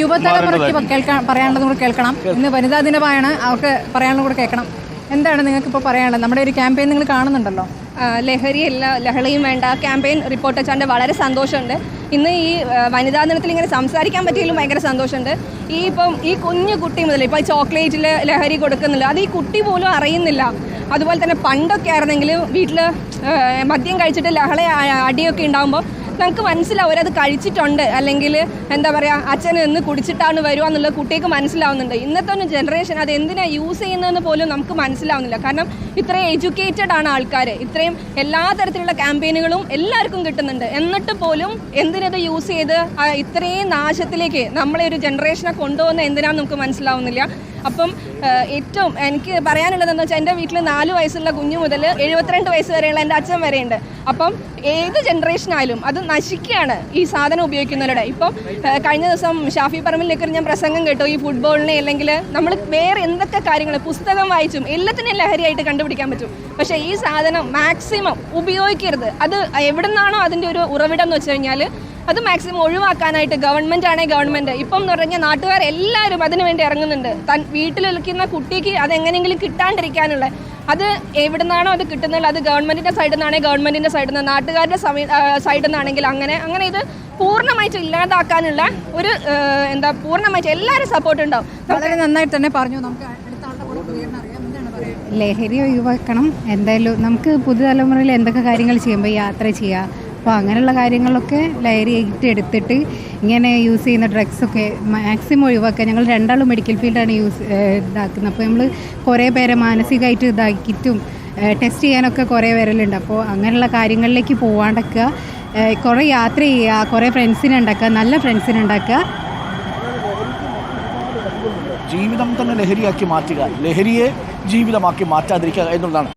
യുവതലമുറയ്ക്ക് കേൾക്കാൻ പറയാനുള്ളത് കൂടെ കേൾക്കണം. ഇന്ന് വനിതാ ദിനമാണ് അവർക്ക് പറയാനുള്ളത് കൂടെ കേൾക്കണം. എന്താണ് നിങ്ങൾക്ക് ഇപ്പോൾ പറയാനുള്ളത്? നമ്മുടെ ഒരു ക്യാമ്പയിൻ നിങ്ങൾ കാണുന്നുണ്ടല്ലോ. ലഹരി ലഹരിയല്ല ലഹളയും വേണ്ട. ക്യാമ്പയിൻ റിപ്പോർട്ട് വെച്ചാണ്ട് വളരെ സന്തോഷമുണ്ട്. ഇന്ന് ഈ വനിതാ ദിനത്തിൽ ഇങ്ങനെ സംസാരിക്കാൻ പറ്റിയാലും ഭയങ്കര സന്തോഷമുണ്ട്. ഈ ഇപ്പം ഈ കുഞ്ഞു കുട്ടി മുതൽ ഇപ്പോൾ ചോക്ലേറ്റിൽ ലഹരി കൊടുക്കുന്നില്ല. അത് ഈ കുട്ടി പോലും അറിയുന്നില്ല. അതുപോലെ തന്നെ പണ്ടൊക്കെ ആയിരുന്നെങ്കിൽ വീട്ടിൽ മദ്യം കഴിച്ചിട്ട് ലഹള അടിയൊക്കെ ഉണ്ടാകുമ്പോൾ നമുക്ക് മനസ്സിലാവും അവരത് കഴിച്ചിട്ടുണ്ട്. അല്ലെങ്കിൽ എന്താ പറയുക അച്ഛൻ എന്ന് കുടിച്ചിട്ടാണ് വരുക എന്നുള്ളത് കുട്ടിക്ക് മനസ്സിലാവുന്നുണ്ട്. ഇന്നത്തെ ഒരു ജനറേഷൻ അത് എന്തിനാണ് യൂസ് ചെയ്യുന്നതെന്ന് പോലും നമുക്ക് മനസ്സിലാവുന്നില്ല. കാരണം ഇത്രയും എഡ്യൂക്കേറ്റഡ് ആണ് ആൾക്കാർ ഇത്രയും എല്ലാ തരത്തിലുള്ള ക്യാമ്പയിനുകളും എല്ലാവർക്കും കിട്ടുന്നുണ്ട്. എന്നിട്ട് പോലും എന്തിനത് യൂസ് ചെയ്ത് ഇത്രയും നാശത്തിലേക്ക് നമ്മളെ ഒരു ജനറേഷനെ കൊണ്ടുപോകുന്ന എന്തിനാണെന്ന് നമുക്ക് മനസ്സിലാവുന്നില്ല. അപ്പം ഏറ്റവും എനിക്ക് പറയാനുള്ളതെന്ന് വെച്ചാൽ എന്റെ വീട്ടിൽ നാല് വയസ്സുള്ള കുഞ്ഞു മുതൽ എഴുപത്തിരണ്ട് വയസ്സ് വരെയുള്ള എന്റെ അച്ഛൻ വരെയുണ്ട്. അപ്പം ഏത് ജനറേഷൻ ആയാലും അത് നശിക്കുകയാണ് ഈ സാധനം ഉപയോഗിക്കുന്നവരുടെ. ഇപ്പം കഴിഞ്ഞ ദിവസം ഷാഫി പറമ്പിലേക്കൊരു ഞാൻ പ്രസംഗം കേട്ടു. ഈ ഫുട്ബോളിനെ അല്ലെങ്കിൽ നമ്മൾ വേറെ എന്തൊക്കെ കാര്യങ്ങൾ പുസ്തകം വായിച്ചും എല്ലാത്തിനെയും ലഹരിയായിട്ട് കണ്ടുപിടിക്കാൻ പറ്റും. പക്ഷേ ഈ സാധനം മാക്സിമം ഉപയോഗിക്കരുത്. അത് എവിടെ നിന്നാണോ അതിന്റെ ഒരു ഉറവിടം എന്ന് വെച്ച് കഴിഞ്ഞാൽ അത് മാക്സിമം ഒഴിവാക്കാനായിട്ട് ഗവൺമെന്റ് ആണെങ്കിൽ ഗവൺമെന്റ് ഇപ്പം എന്ന് പറഞ്ഞാൽ നാട്ടുകാർ എല്ലാവരും അതിനു വേണ്ടി ഇറങ്ങുന്നുണ്ട്. തൻ വീട്ടിലിരിക്കുന്ന കുട്ടിക്ക് അത് എങ്ങനെയെങ്കിലും കിട്ടാണ്ടിരിക്കാനുള്ള. അത് എവിടെ നിന്നാണോ അത് കിട്ടുന്നത് അത് ഗവൺമെന്റിന്റെ സൈഡിൽ നിന്നാണെങ്കിൽ ഗവൺമെന്റിന്റെ സൈഡിൽ നിന്ന്. നാട്ടുകാരുടെ സൈഡിൽ നിന്നാണെങ്കിൽ അങ്ങനെ അങ്ങനെ ഇത് പൂർണമായിട്ട് ഇല്ലാതാക്കാനുള്ള ഒരു എന്താ പൂർണമായിട്ട് എല്ലാവരും സപ്പോർട്ട് ഉണ്ടാവും. വളരെ നന്നായിട്ട് തന്നെ പറഞ്ഞു. നമുക്ക് ലഹരി ഒഴിവാക്കണം. എന്തായാലും നമുക്ക് പുതുതലമുറയിൽ എന്തൊക്കെ കാര്യങ്ങൾ ചെയ്യുമ്പോൾ യാത്ര ചെയ്യുക അപ്പോൾ അങ്ങനെയുള്ള കാര്യങ്ങളൊക്കെ ലയറി ആയിട്ട് എടുത്തിട്ട് ഇങ്ങനെ യൂസ് ചെയ്യുന്ന ഡ്രഗ്സൊക്കെ മാക്സിമം ഒഴിവാക്കുക. ഞങ്ങൾ രണ്ടാളും മെഡിക്കൽ ഫീൽഡാണ് യൂസ് ഇതാക്കുന്നത്. അപ്പോൾ നമ്മൾ കുറേ പേരെ മാനസികമായിട്ട് ഇതാക്കിയിട്ടും ടെസ്റ്റ് ചെയ്യാനൊക്കെ കുറേ വരലുണ്ട് അപ്പോൾ അങ്ങനെയുള്ള കാര്യങ്ങളിലേക്ക് പോവാണ്ടൊക്കെ കുറേ യാത്ര ചെയ്യുക കുറേ ഫ്രണ്ട്സിനെ ഉണ്ടാക്കുക നല്ല ഫ്രണ്ട്സിനെ ഉണ്ടാക്കുക. ജീവിതം തന്നെ ലഹരിയാക്കി മാറ്റുക. ലഹരിയെ ജീവിതമാക്കി മാറ്റാതിരിക്കുക എന്നുള്ളതാണ്.